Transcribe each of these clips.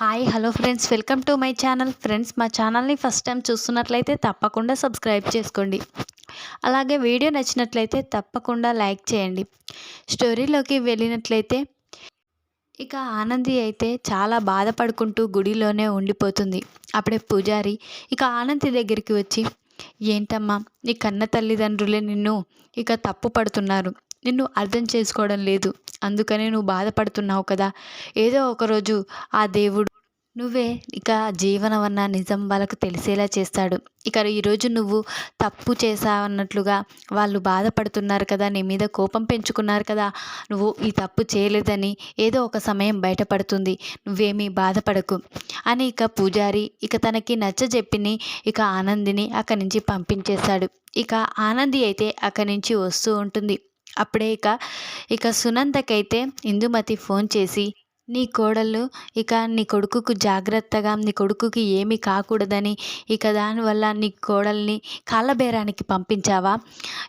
Hi hello friends welcome to my channel friends మా ఛానల్ని first time చూస్తున్నట్లయితే తప్పకుండా సబ్స్క్రైబ్ చేసుకోండి. అలాగే వీడియో నచ్చినట్లయితే తప్పకుండా లైక్ చేయండి. స్టోరీలోకి వెళ్ళినట్లయితే ఇక ఆనంది అయితే చాలా బాధపడుకుంటూ గుడిలోనే ఉండిపోతుంది. అప్పుడే పూజారి ఇక ఆనంది దగ్గరికి వచ్చి ఏంటమ్మా నీ కన్న తల్లిదండ్రులే నిన్ను ఇక తప్పు పడుతున్నారు. నిన్ను అర్థం చేసుకోవడం లేదు. అందుకనే నువ్వు బాధపడుతున్నావు కదా. ఏదో ఒకరోజు ఆ దేవుడు నువ్వే ఇక జీవనమన్న నిజం వాళ్ళకు తెలిసేలా చేస్తాడు. ఇక ఈరోజు నువ్వు తప్పు చేసావన్నట్లుగా వాళ్ళు బాధపడుతున్నారు కదా. నీ మీద కోపం పెంచుకున్నారు కదా. నువ్వు ఈ తప్పు చేయలేదని ఏదో ఒక సమయం బయటపడుతుంది. నువ్వేమీ బాధపడకు. అని ఇక పూజారి ఇక తనకి నచ్చజెప్పిని ఇక ఆనందిని అక్కడి నుంచి పంపించేశాడు ఇక ఆనంది అయితే అక్కడి నుంచి వస్తూ ఉంటుంది. అప్పుడే ఇక ఇక సునందకైతే ఇందుమతి ఫోన్ చేసి నీ కోడలు ఇక నీ కొడుకుకు జాగ్రత్తగా నీ కొడుకుకి ఏమీ కాకూడదని ఇక దానివల్ల నీ కోడల్ని కాళ్ళబేరానికి పంపించావా?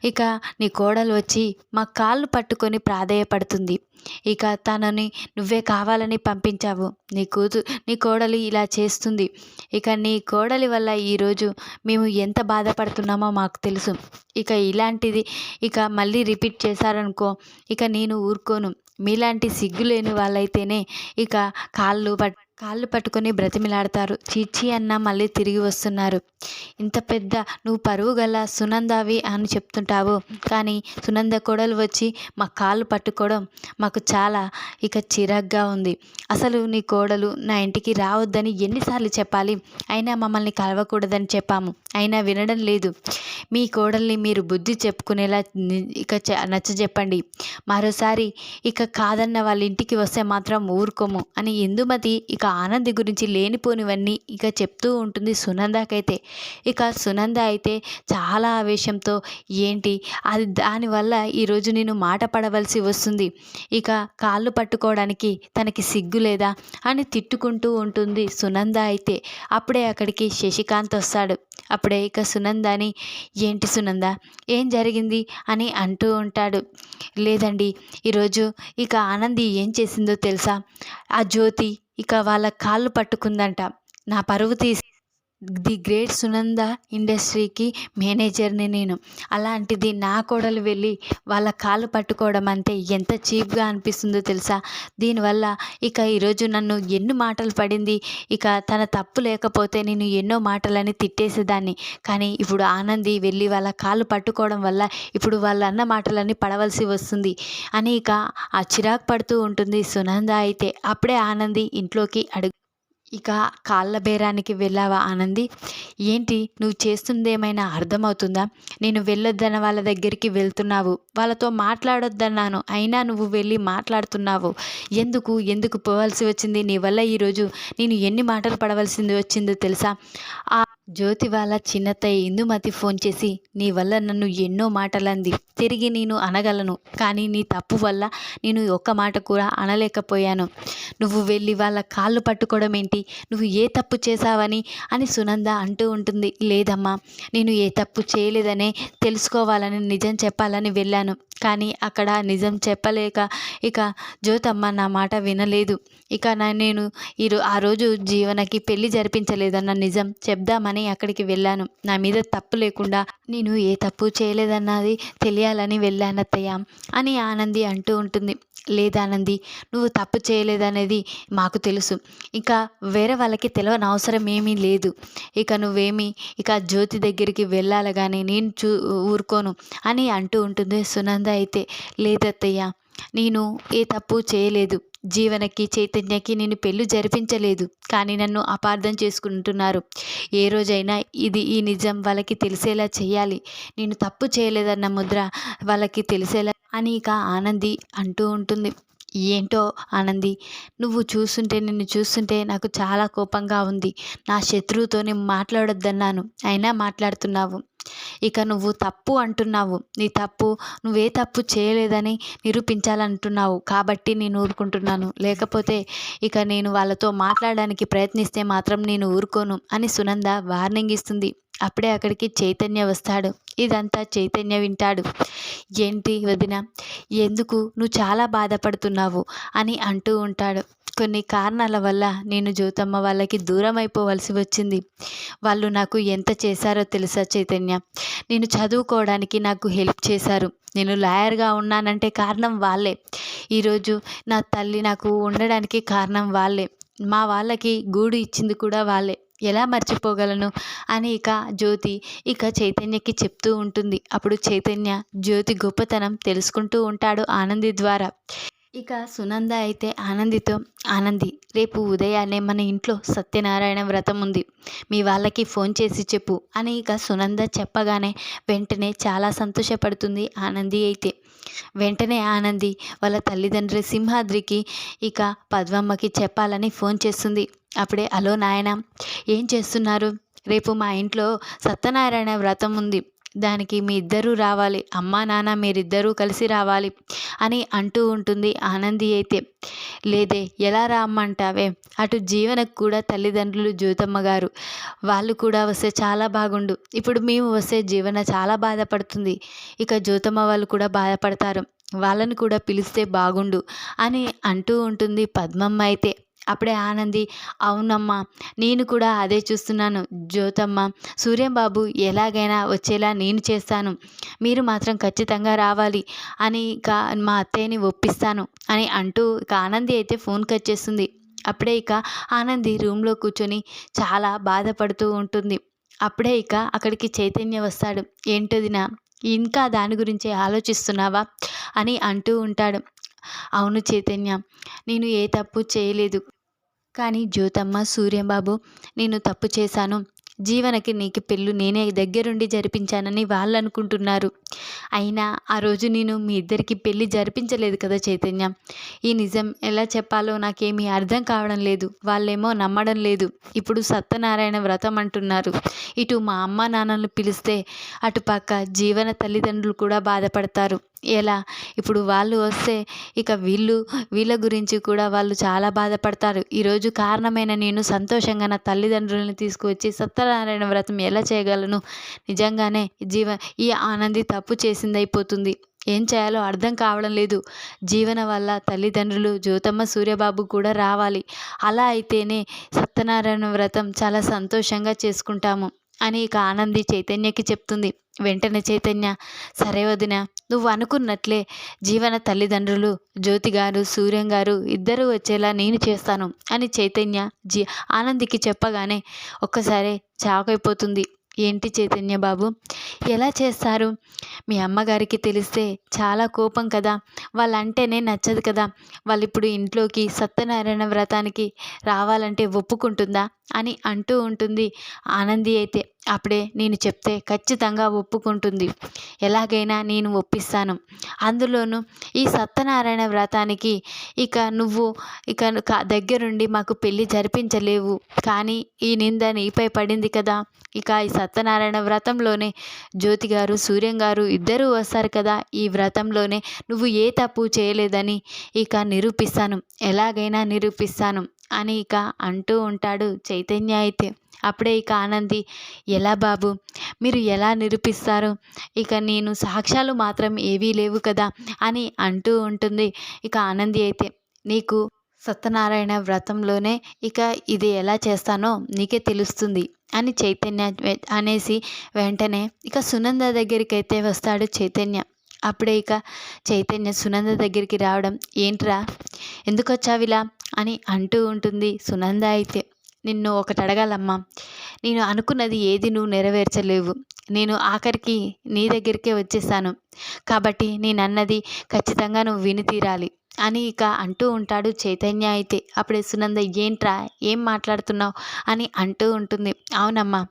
ఇక నీ కోడలు వచ్చి మా కాళ్ళు పట్టుకొని ప్రాధేయపడుతుంది. ఇక తనని నువ్వే కావాలని పంపించావు. నీ కూతు నీ కోడలు ఇలా చేస్తుంది. ఇక నీ కోడలి వల్ల ఈరోజు మేము ఎంత బాధపడుతున్నామో మాకు తెలుసు. ఇక ఇలాంటిది ఇక మళ్ళీ రిపీట్ చేశారనుకో ఇక నేను ఊరుకోను. మీలాంటి సిగ్గు లేని వాళ్ళైతేనే ఇక కాళ్ళు పట్ కాళ్ళు పట్టుకొని బ్రతిమిలాడతారు. చీచి అన్న మళ్ళీ తిరిగి వస్తున్నారు. ఇంత పెద్ద నువ్వు పరువు గల సునందావి అని చెప్తుంటావు. కానీ సునంద కోడలు వచ్చి మా కాళ్ళు పట్టుకోవడం మాకు చాలా ఇక చిరాగ్గా ఉంది. అసలు నీ కోడలు నా ఇంటికి రావద్దని ఎన్నిసార్లు చెప్పాలి? అయినా మమ్మల్ని కలవకూడదని చెప్పాము. అయినా వినడం లేదు. మీ కోడల్ని మీరు బుద్ధి చెప్పుకునేలా ఇక నచ్చ చెప్పండి. మరోసారి ఇక కాదన్న వాళ్ళ ఇంటికి వస్తే మాత్రం ఊరుకోము అని ఇందుమతి ఇక ఆనంది గురించి లేనిపోనివన్నీ ఇక చెప్తూ ఉంటుంది సునందకైతే. ఇక సునంద అయితే చాలా ఆవేశంతో ఏంటి? అది దానివల్ల ఈరోజు నేను మాట పడవలసి వస్తుంది. ఇక కాళ్ళు పట్టుకోవడానికి తనకి సిగ్గు లేదా? అని తిట్టుకుంటూ ఉంటుంది సునంద అయితే. అప్పుడే అక్కడికి శశికాంత్ వస్తాడు. అప్పుడే ఇక సునందని ఏంటి సునంద? ఏం జరిగింది? అని అంటూ ఉంటాడు. లేదండి ఈరోజు ఇక ఆనంది ఏం చేసిందో తెలుసా? ఆ జ్యోతి ఇక వాళ్ళ కాళ్ళు పట్టుకుందంట. నా పరువు తీసి ది గ్రేట్ సునంద ఇండస్ట్రీకి మేనేజర్ని నేను. అలాంటిది నా కోడలు వెళ్ళి వాళ్ళ కాళ్ళు పట్టుకోవడం అంటే ఎంత చీప్గా అనిపిస్తుందో తెలుసా? దీనివల్ల ఇక ఈరోజు నన్ను ఎన్ని మాటలు పడింది? ఇక తన తప్పు లేకపోతే నేను ఎన్నో మాటలని తిట్టేసేదాన్ని. కానీ ఇప్పుడు ఆనంది వెళ్ళి వాళ్ళ కాళ్ళు పట్టుకోవడం వల్ల ఇప్పుడు వాళ్ళ అన్న మాటలన్నీ పడవలసి వస్తుంది. అని ఇక ఆ చిరాకు పడుతూ ఉంటుంది సునంద అయితే. అప్పుడే ఆనంది ఇంట్లోకి అడుగు ఇక కాళ్ళ బేరానికి వెళ్ళావా ఆనంది? ఏంటి? నువ్వు చేస్తుంది ఏమైనా అర్థమవుతుందా? నేను వెళ్ళొద్దన్న వాళ్ళ దగ్గరికి వెళ్తున్నావు. వాళ్ళతో మాట్లాడొద్దన్నాను. అయినా నువ్వు వెళ్ళి మాట్లాడుతున్నావు. ఎందుకు? ఎందుకు పోవాల్సి వచ్చింది నీ వల్ల ఈరోజు? నేను ఎన్ని మాటలు పడవలసింది వచ్చిందో తెలుసా? ఆ జ్యోతి వాళ్ళ చిన్నతయ్య ఇందుమతి ఫోన్ చేసి నీ వల్ల నన్ను ఎన్నో మాటలంది. తిరిగి నేను అనగలను. కానీ నీ తప్పు వల్ల నేను ఒక్క మాట కూడా అనలేకపోయాను. నువ్వు వెళ్ళి వాళ్ళ కాళ్ళు పట్టుకోవడం ఏంటి? నువ్వు ఏ తప్పు చేశావని? అని సునంద అంటూ ఉంటుంది. లేదమ్మా నేను ఏ తప్పు చేయలేదనే తెలుసుకోవాలని నిజం చెప్పాలని వెళ్ళాను. కానీ అక్కడ నిజం చెప్పలేక ఇక జ్యోతమ్మ నా మాట వినలేదు. ఇక నేను ఈ ఆ రోజు జీవనకి పెళ్ళి జరిపించలేదన్న నిజం చెప్దామని అక్కడికి వెళ్ళాను. నా మీద తప్పు లేకుండా నేను ఏ తప్పు చేయలేదన్నది తెలియాలని వెళ్ళానత్తయ్య అని ఆనంది అంటూ ఉంటుంది. లేదానంది నువ్వు తప్పు చేయలేదనేది మాకు తెలుసు. ఇక వేరే వాళ్ళకి తెలియని అవసరం ఏమీ లేదు. ఇక నువ్వేమి ఇక జ్యోతి దగ్గరికి వెళ్ళాలి కానీ నేను చూ ఊరుకోను అని అంటూ ఉంటుంది సునంద అయితే. లేదత్తయ్య నేను ఏ తప్పు చేయలేదు. జీవనకి చైతన్యకి నేను పెళ్ళి జరిపించలేదు. కానీ నన్ను అపార్థం చేసుకుంటున్నారు. ఏ రోజైనా ఇది ఈ నిజం వాళ్ళకి తెలిసేలా చేయాలి నేను తప్పు చేయలేదన్న ముద్ర వాళ్ళకి తెలిసేలా అని ఇక ఆనంది అంటూ ఉంటుంది. ఏంటో ఆనంది నువ్వు చూస్తుంటే నిన్ను చూస్తుంటే నాకు చాలా కోపంగా ఉంది. నా శత్రువుతోనే మాట్లాడొద్దన్నాను. అయినా మాట్లాడుతున్నావు. ఇక నువ్వు తప్పు అంటున్నావు. నీ తప్పు నువ్వే తప్పు చేయలేదని నిరూపించాలంటున్నావు. కాబట్టి నేను ఊరుకుంటున్నాను. లేకపోతే ఇక నేను వాళ్ళతో మాట్లాడడానికి ప్రయత్నిస్తే మాత్రం నేను ఊరుకోను అని సునంద వార్నింగ్ ఇస్తుంది. అప్పుడే అక్కడికి చైతన్య వస్తాడు. ఇదంతా చైతన్య వింటాడు. ఏంటి వదిన? ఎందుకు? నువ్వు చాలా బాధపడుతున్నావు అని అంటూ ఉంటాడు. కొన్ని కారణాల వల్ల నేను జ్యోతమ్మ వాళ్ళకి దూరం అయిపోవలసి వచ్చింది. వాళ్ళు నాకు ఎంత చేశారో తెలుసా చైతన్య? నేను చదువుకోవడానికి నాకు హెల్ప్ చేశారు. నేను లాయర్గా ఉన్నానంటే కారణం వాళ్ళే. ఈరోజు నా తల్లి నాకు ఉండడానికి కారణం వాళ్ళే. మా వాళ్ళకి గూడు ఇచ్చింది కూడా వాళ్ళే. ఎలా మర్చిపోగలను? అని ఇక జ్యోతి ఇక చైతన్యకి చెప్తూ ఉంటుంది. అప్పుడు చైతన్య జ్యోతి గొప్పతనం తెలుసుకుంటూ ఉంటాడు ఆనంది ద్వారా. ఇక సునంద అయితే ఆనందితో ఆనంది రేపు ఉదయాన్నే మన ఇంట్లో సత్యనారాయణ వ్రతం ఉంది. మీ వాళ్ళకి ఫోన్ చేసి చెప్పు అని ఇక సునంద చెప్పగానే వెంటనే చాలా సంతోషపడుతుంది ఆనంది అయితే. వెంటనే ఆనంది వాళ్ళ తల్లిదండ్రి సింహాద్రికి ఇక పద్మమ్మకి చెప్పాలని ఫోన్ చేస్తుంది. అప్పుడే అలో నాయన ఏం చేస్తున్నారు? రేపు మా ఇంట్లో సత్యనారాయణ వ్రతం ఉంది. దానికి మీ ఇద్దరూ రావాలి. అమ్మా నాన్న మీరిద్దరూ కలిసి రావాలి అని అంటూ ఉంటుంది ఆనంది అయితే. లేదే ఎలా రామ్మంటావే అటు జీవనకు కూడా తల్లిదండ్రులు జ్యోతమ్మ గారు. వాళ్ళు కూడా వస్తే చాలా బాగుండు. ఇప్పుడు మేము వస్తే జీవన చాలా బాధపడుతుంది. ఇక జ్యోతమ్మ వాళ్ళు కూడా బాధపడతారు. వాళ్ళని కూడా పిలిస్తే బాగుండు అని అంటూ ఉంటుంది పద్మమ్మ అయితే. అప్పుడే ఆనంది అవునమ్మా నేను కూడా అదే చూస్తున్నాను. జ్యోతమ్మ సూర్యంబాబు ఎలాగైనా వచ్చేలా నేను చేస్తాను. మీరు మాత్రం ఖచ్చితంగా రావాలి అని ఇక మా అత్తయ్యని ఒప్పిస్తాను అని అంటూ ఇక ఆనంది అయితే ఫోన్ కట్ చేస్తుంది. అప్పుడే ఇక ఆనంది రూమ్లో కూర్చొని చాలా బాధపడుతూ ఉంటుంది. అప్పుడే ఇక అక్కడికి చైతన్య వస్తాడు. ఏంటోదినా ఇంకా దాని గురించి ఆలోచిస్తున్నావా? అని అంటూ ఉంటాడు. అవును చైతన్య నేను ఏ తప్పు చేయలేదు. కానీ జ్యోతమ్మ సూర్యంబాబు నేను తప్పు చేశాను. జీవనకి నీకు పెళ్ళు నేనే దగ్గరుండి జరిపించానని వాళ్ళు అనుకుంటున్నారు అయినా ఆ రోజు నేను మీ ఇద్దరికి పెళ్ళి జరిపించలేదు కదా చైతన్య. ఈ నిజం ఎలా చెప్పాలో నాకేమీ అర్థం కావడం లేదు. వాళ్ళేమో నమ్మడం లేదు. ఇప్పుడు సత్యనారాయణ వ్రతం అంటున్నారు. ఇటు మా అమ్మ నాన్నలు పిలిస్తే అటుపక్క జీవన తల్లిదండ్రులు కూడా బాధపడతారు. ఎలా? ఇప్పుడు వాళ్ళు వస్తే ఇక వీళ్ళు వీళ్ళ గురించి కూడా వాళ్ళు చాలా బాధపడతారు. ఈరోజు కారణమైన నేను సంతోషంగా నా తల్లిదండ్రులను తీసుకువచ్చి సత్యనారాయణ వ్రతం ఎలా చేయగలను? నిజంగానే జీవ ఈ ఆనంది తప్పు చేసింది అయిపోతుంది ఏం చేయాలో అర్థం కావడం లేదు. జీవన వల్ల తల్లిదండ్రులు జ్యోతమ్మ సూర్యబాబు కూడా రావాలి. అలా అయితేనే సత్యనారాయణ వ్రతం చాలా సంతోషంగా చేసుకుంటాము అని ఇక ఆనంది చైతన్యకి చెప్తుంది. వెంటనే చైతన్య సరే వదిన నువ్వు అనుకున్నట్లే. జీవన తల్లిదండ్రులు జ్యోతి గారు సూర్యం గారు ఇద్దరూ వచ్చేలా నేను చేస్తాను అని చైతన్య జీ ఆనందికి చెప్పగానే ఒక్కసారే చాకైపోతుంది ఏంటి చైతన్య బాబు? ఎలా చేస్తారు? మీ అమ్మగారికి తెలిస్తే చాలా కోపం కదా. వాళ్ళంటేనే నచ్చదు కదా. వాళ్ళు ఇప్పుడు ఇంట్లోకి సత్యనారాయణ వ్రతానికి రావాలంటే ఒప్పుకుంటుందా? అని అంటూ ఉంటుంది. ఆనంది అయితే అప్పుడే నేను చెప్తే ఖచ్చితంగా ఒప్పుకుంటుంది. ఎలాగైనా నేను ఒప్పిస్తాను. అందులోనూ ఈ సత్యనారాయణ వ్రతానికి ఇక నువ్వు ఇక దగ్గరుండి మాకు పెళ్ళి జరిపించలేవు. కానీ ఈ నింద నీపై పడింది కదా. ఇక ఈ సత్యనారాయణ వ్రతంలోనే జ్యోతి గారు సూర్యం గారు ఇద్దరూ వస్తారు కదా. ఈ వ్రతంలోనే నువ్వు ఏ తప్పు చేయలేదని ఇక నిరూపిస్తాను. ఎలాగైనా నిరూపిస్తాను. అని ఇక అంటూ ఉంటాడు చైతన్య అయితే. అప్పుడే ఇక ఆనంది ఎలా బాబు? మీరు ఎలా నిరూపిస్తారు? ఇక నేను సాక్ష్యాలు మాత్రం ఏవీ లేవు కదా? అని అంటూ ఉంటుంది ఇక ఆనంది అయితే. నీకు సత్యనారాయణ వ్రతంలోనే ఇక ఇది ఎలా చేస్తానో నీకే తెలుస్తుంది అని చైతన్య అనేసి వెంటనే ఇక సునంద దగ్గరికి అయితే వస్తాడు చైతన్య. అప్పుడే ఇక చైతన్య సునంద దగ్గరికి రావడం ఏంట్రా? ఎందుకు వచ్చావిలా అని అంటూ ఉంటుంది సునంద అయితే. నిన్ను ఒకటి అడగాలమ్మా నేను అనుకున్నది ఏది నువ్వు నెరవేర్చలేవు. నేను ఆఖరికి నీ దగ్గరికే వచ్చేసాను. కాబట్టి నేను అన్నది ఖచ్చితంగా నువ్వు విని తీరాలి అని ఇక అంటూ ఉంటాడు చైతన్య అయితే. అప్పుడే సునంద ఏంట్రా? ఏం మాట్లాడుతున్నావు? అని అంటూ ఉంటుంది. అవునమ్మా.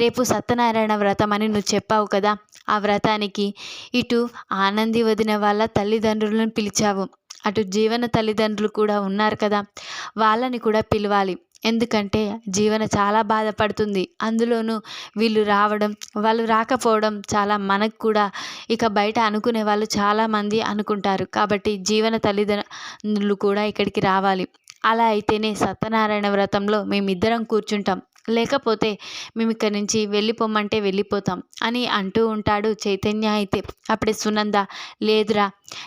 రేపు సత్యనారాయణ వ్రతం అని నువ్వు చెప్పావు కదా. ఆ వ్రతానికి ఇటు ఆనంది వదిన వాళ్ళ తల్లిదండ్రులను పిలిచావు. అటు జీవన తల్లిదండ్రులు కూడా ఉన్నారు కదా వాళ్ళని కూడా పిలవాలి. ఎందుకంటే జీవన చాలా బాధపడుతుంది. అందులోనూ వీళ్ళు రావడం వాళ్ళు రాకపోవడం చాలా మనకు కూడా ఇక బయట అనుకునే వాళ్ళు చాలామంది అనుకుంటారు. కాబట్టి జీవన తల్లిదండ్రులు కూడా ఇక్కడికి రావాలి. అలా అయితేనే సత్యనారాయణ వ్రతంలో మేమిద్దరం కూర్చుంటాం. లేకపోతే మేము ఇక్కడి నుంచి వెళ్ళిపోమంటే వెళ్ళిపోతాం అని అంటూ ఉంటాడు చైతన్య అయితే. అప్పుడే సునంద లేదురా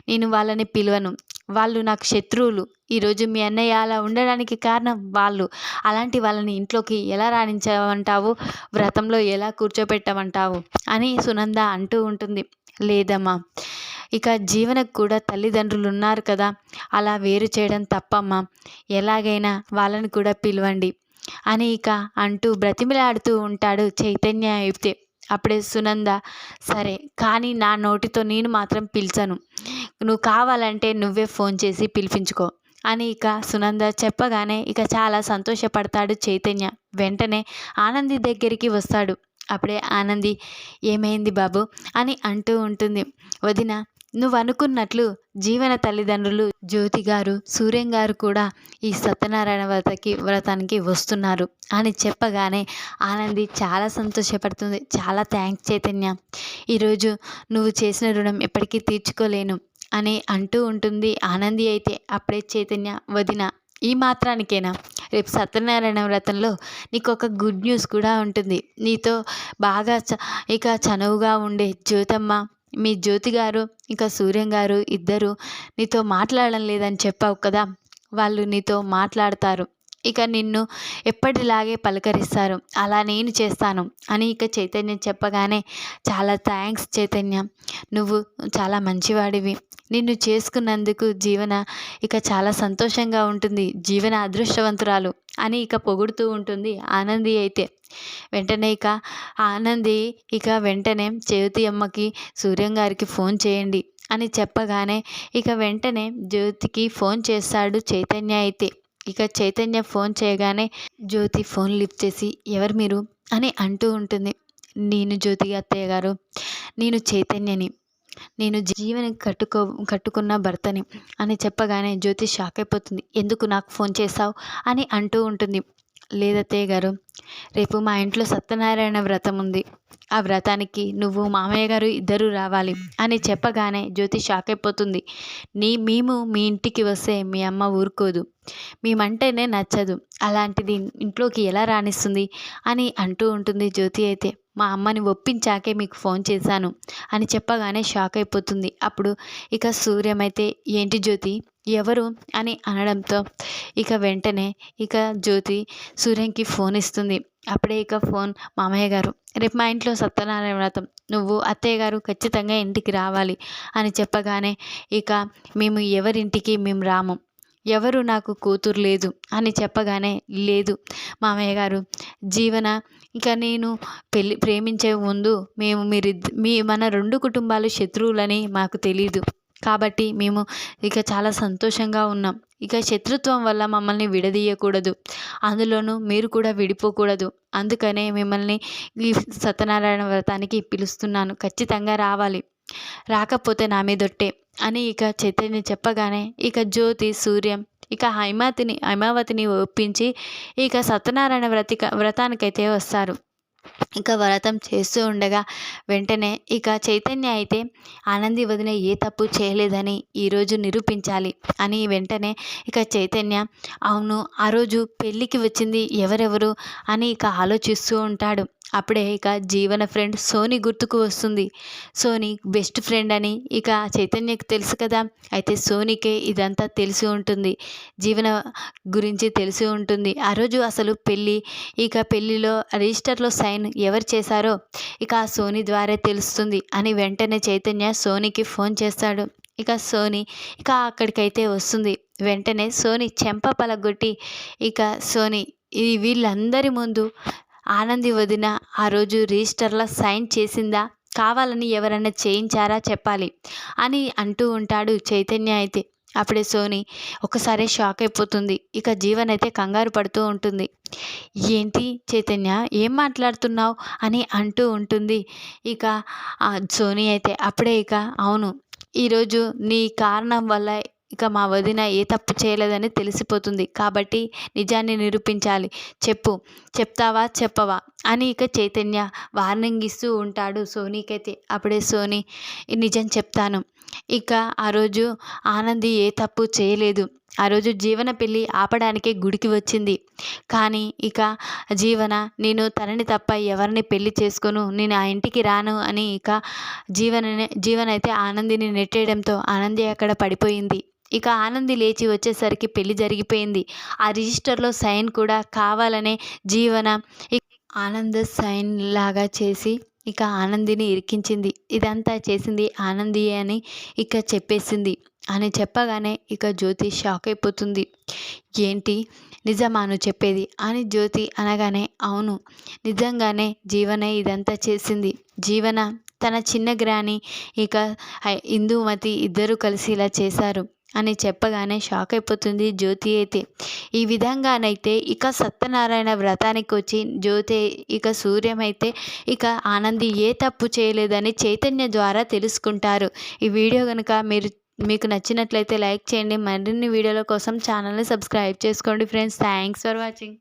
నేను వాళ్ళని పిలవను. వాళ్ళు నాకు శత్రువులు. ఈరోజు మీ అన్నయ్య అలా ఉండడానికి కారణం వాళ్ళు. అలాంటి వాళ్ళని ఇంట్లోకి ఎలా రాణించమంటావు? వ్రతంలో ఎలా కూర్చోపెట్టమంటావు? అని సునంద అంటూ ఉంటుంది. లేదమ్మా ఇక జీవనకు కూడా తల్లిదండ్రులు ఉన్నారు కదా. అలా వేరు చేయడం తప్పమ్మా. ఎలాగైనా వాళ్ళని కూడా పిలవండి అని ఇక అంటూ బ్రతిమిలాడుతూ ఉంటాడు చైతన్య అయితే. అప్పుడే సునంద సరే కానీ నా నోటితో నేను మాత్రం పిలిచను. నువ్వు కావాలంటే నువ్వే ఫోన్ చేసి పిలిపించుకో. అని ఇక సునంద చెప్పగానే ఇక చాలా సంతోషపడతాడు చైతన్య. వెంటనే ఆనంది దగ్గరికి వస్తాడు. అప్పుడే ఆనంది ఏమైంది బాబు? అని అంటూ ఉంటుంది. వదిన నువ్వు అనుకున్నట్లు జీవన తల్లిదండ్రులు జ్యోతి గారు సూర్యం గారు కూడా ఈ సత్యనారాయణ వ్రతకి వ్రతానికి వస్తున్నారు. అని చెప్పగానే ఆనంది చాలా సంతోషపడుతుంది. చాలా థ్యాంక్స్ చైతన్య. ఈరోజు నువ్వు చేసిన రుణం ఎప్పటికీ తీర్చుకోలేను. అని అంటూ ఉంటుంది. ఆనంది అయితే అప్పుడే చైతన్య వదిన ఈ మాత్రానికేనా? రేపు సత్యనారాయణ వ్రతంలో నీకు ఒక గుడ్ న్యూస్ కూడా ఉంటుంది. నీతో బాగా చ ఇక చనువుగా ఉండే జ్యోతమ్మ మీ జ్యోతి గారు ఇంకా సూర్యం గారు ఇద్దరు నీతో మాట్లాడడం లేదని చెప్పావు కదా? వాళ్ళు నీతో మాట్లాడతారు. ఇక నిన్ను ఎప్పటిలాగే పలకరిస్తారు. అలా నేను చేస్తాను అని ఇక చైతన్యం చెప్పగానే చాలా థ్యాంక్స్ చైతన్య. నువ్వు చాలా మంచివాడివి. నిన్ను చేసుకున్నందుకు జీవన ఇక చాలా సంతోషంగా ఉంటుంది. జీవన అదృష్టవంతురాలు అని ఇక పొగుడుతూ ఉంటుంది ఆనంది అయితే. వెంటనే ఇక ఆనంది ఇక వెంటనే చేతి అమ్మకి సూర్యం గారికి ఫోన్ చేయండి అని చెప్పగానే ఇక వెంటనే జ్యోతికి ఫోన్ చేస్తాడు చైతన్య అయితే. ఇక చైతన్య ఫోన్ చేయగానే జ్యోతి ఫోన్ లిఫ్ట్ చేసి ఎవరు మీరు? అని అంటూ ఉంటుంది. నేను జ్యోతి అత్తయ్య గారు. నేను చైతన్యని. నేను జీవన కట్టుకో కట్టుకున్న భర్తని. అని చెప్పగానే జ్యోతి షాక్ అయిపోతుంది. ఎందుకు నాకు ఫోన్ చేశావు? అని అంటూ ఉంటుంది. లేదత్తయ్య గారు రేపు మా ఇంట్లో సత్యనారాయణ వ్రతం ఉంది. ఆ వ్రతానికి నువ్వు మామయ్య గారు ఇద్దరు రావాలి అని చెప్పగానే జ్యోతి షాక్ అయిపోతుంది. నీ మేము మీ ఇంటికి వస్తే మీ అమ్మ ఊరుకోదు. మేమంటేనే నచ్చదు. అలాంటిది ఇంట్లోకి ఎలా రాణిస్తుంది అని అంటూ ఉంటుంది జ్యోతి అయితే. మా అమ్మని ఒప్పించాకే మీకు ఫోన్ చేశాను అని చెప్పగానే షాక్ అయిపోతుంది. అప్పుడు ఇక సూర్యమైతే ఏంటి జ్యోతి? ఎవరు? అని అనడంతో ఇక వెంటనే ఇక జ్యోతి సూర్యంకి ఫోన్ ఇస్తుంది. అప్పుడే ఇక ఫోన్ మామయ్య గారు రేపు మా ఇంట్లో సత్యనారాయణ వ్రతం. నువ్వు అత్తయ్య గారు ఖచ్చితంగా ఇంటికి రావాలి అని చెప్పగానే ఇక మేము ఎవరింటికి? మేము రాము. ఎవరు నాకు కూతురు లేదు అని చెప్పగానే లేదు మామయ్య గారు జీవన ఇక నేను పెళ్ళి ప్రేమించే ముందు మేము మీరు మీ మన రెండు కుటుంబాలు శత్రువులని మాకు తెలీదు. కాబట్టి మేము ఇక చాలా సంతోషంగా ఉన్నాం. ఇక శత్రుత్వం వల్ల మమ్మల్ని విడదీయకూడదు. అందులోనూ మీరు కూడా విడిపోకూడదు. అందుకనే మిమ్మల్ని ఈ సత్యనారాయణ వ్రతానికి పిలుస్తున్నాను. ఖచ్చితంగా రావాలి. రాకపోతే నా మీదొట్టే అని ఇక చైతన్య చెప్పగానే ఇక జ్యోతి సూర్యం ఇక హైమాతిని హైమావతిని ఒప్పించి ఇక సత్యనారాయణ వ్రతిక వ్రతానికైతే వస్తారు. ఇక వ్రతం చేస్తూ ఉండగా వెంటనే ఇక చైతన్య అయితే ఆనంది వదిన ఏ తప్పు చేయలేదని ఈరోజు నిరూపించాలి అని వెంటనే ఇక చైతన్య అవును ఆ రోజు పెళ్ళికి వచ్చింది ఎవరెవరు? అని ఇక ఆలోచిస్తూ ఉంటాడు. అప్పుడే ఇక జీవన ఫ్రెండ్ సోని గుర్తుకు వస్తుంది. సోని బెస్ట్ ఫ్రెండ్ అని ఇక చైతన్యకు తెలుసు కదా. అయితే సోనికే ఇదంతా తెలిసి ఉంటుంది. జీవన గురించి తెలిసి ఉంటుంది. ఆ రోజు అసలు పెళ్ళి ఇక పెళ్ళిలో రిజిస్టర్లో సైన్ ఎవరు చేశారో ఇక ఆ సోని ద్వారా తెలుస్తుంది అని వెంటనే చైతన్య సోనికి ఫోన్ చేస్తాడు. ఇక సోని ఇక అక్కడికైతే వస్తుంది. వెంటనే సోని చెంప పలగొట్టి ఇక సోని ఈ వీళ్ళందరి ముందు ఆనంది వదిన ఆ రోజు రిజిస్టర్లో సైన్ చేసిందా? కావాలని ఎవరైనా చేయించారా చెప్పాలి అని అంటూ ఉంటాడు చైతన్య అయితే. అప్పుడే సోని ఒకసారి షాక్ అయిపోతుంది. ఇక జీవన్ అయితే కంగారు పడుతూ ఉంటుంది. ఏంటి చైతన్య ఏం మాట్లాడుతున్నావు? అని అంటూ ఉంటుంది. ఇక సోని అయితే అప్పుడే ఇక అవును. ఈరోజు నీ కారణం వల్ల ఇక మా వదిన ఏ తప్పు చేయలేదని తెలిసిపోతుంది. కాబట్టి నిజాన్ని నిరూపించాలి. చెప్పు చెప్తావా చెప్పవా? అని ఇక చైతన్య వార్నింగ్ ఇస్తూ ఉంటాడు సోనీకైతే. అప్పుడే సోనీ నిజం చెప్తాను. ఇక ఆ రోజు ఆనంది ఏ తప్పు చేయలేదు. ఆ రోజు జీవన పెళ్ళి ఆపడానికే గుడికి వచ్చింది. కానీ ఇక జీవన నేను తనని తప్ప ఎవరిని పెళ్ళి చేసుకోను నేను ఆ ఇంటికి రాను అని ఇక జీవననే జీవన అయితే ఆనందిని నెట్టేయడంతో ఆనంది అక్కడ పడిపోయింది. ఇక ఆనంది లేచి వచ్చేసరికి పెళ్ళి జరిగిపోయింది. ఆ రిజిస్టర్లో సైన్ కూడా కావాలనే జీవన ఆనంద సైన్ లాగా చేసి ఇక ఆనందిని ఇరికించింది. ఇదంతా చేసింది ఆనంది అని ఇక చెప్పేసింది. అని చెప్పగానే ఇక జ్యోతి షాక్ అయిపోతుంది. ఏంటి? నిజమా చెప్పేది? అని జ్యోతి అనగానే అవును. నిజంగానే జీవనే ఇదంతా చేసింది. జీవన తన చిన్న గ్రాని ఇక హిందూమతి ఇందుమతి ఇద్దరూ కలిసి ఇలా చేశారు. అని చెప్పగానే షాక్ అయిపోతుంది జ్యోతి అయితే. ఈ విధంగానైతే ఇక సత్యనారాయణ వ్రతానికి వచ్చి జ్యోతి ఇక సూర్యం అయితే ఇక ఆనంది ఏ తప్పు చేయలేదని చైతన్య ద్వారా తెలుసుకుంటారు. ఈ వీడియో కనుక మీరు మీకు నచ్చినట్లయితే లైక్ చేయండి. మరిన్ని వీడియోల కోసం ఛానల్ని సబ్స్క్రైబ్ చేసుకోండి ఫ్రెండ్స్. Thanks for watching.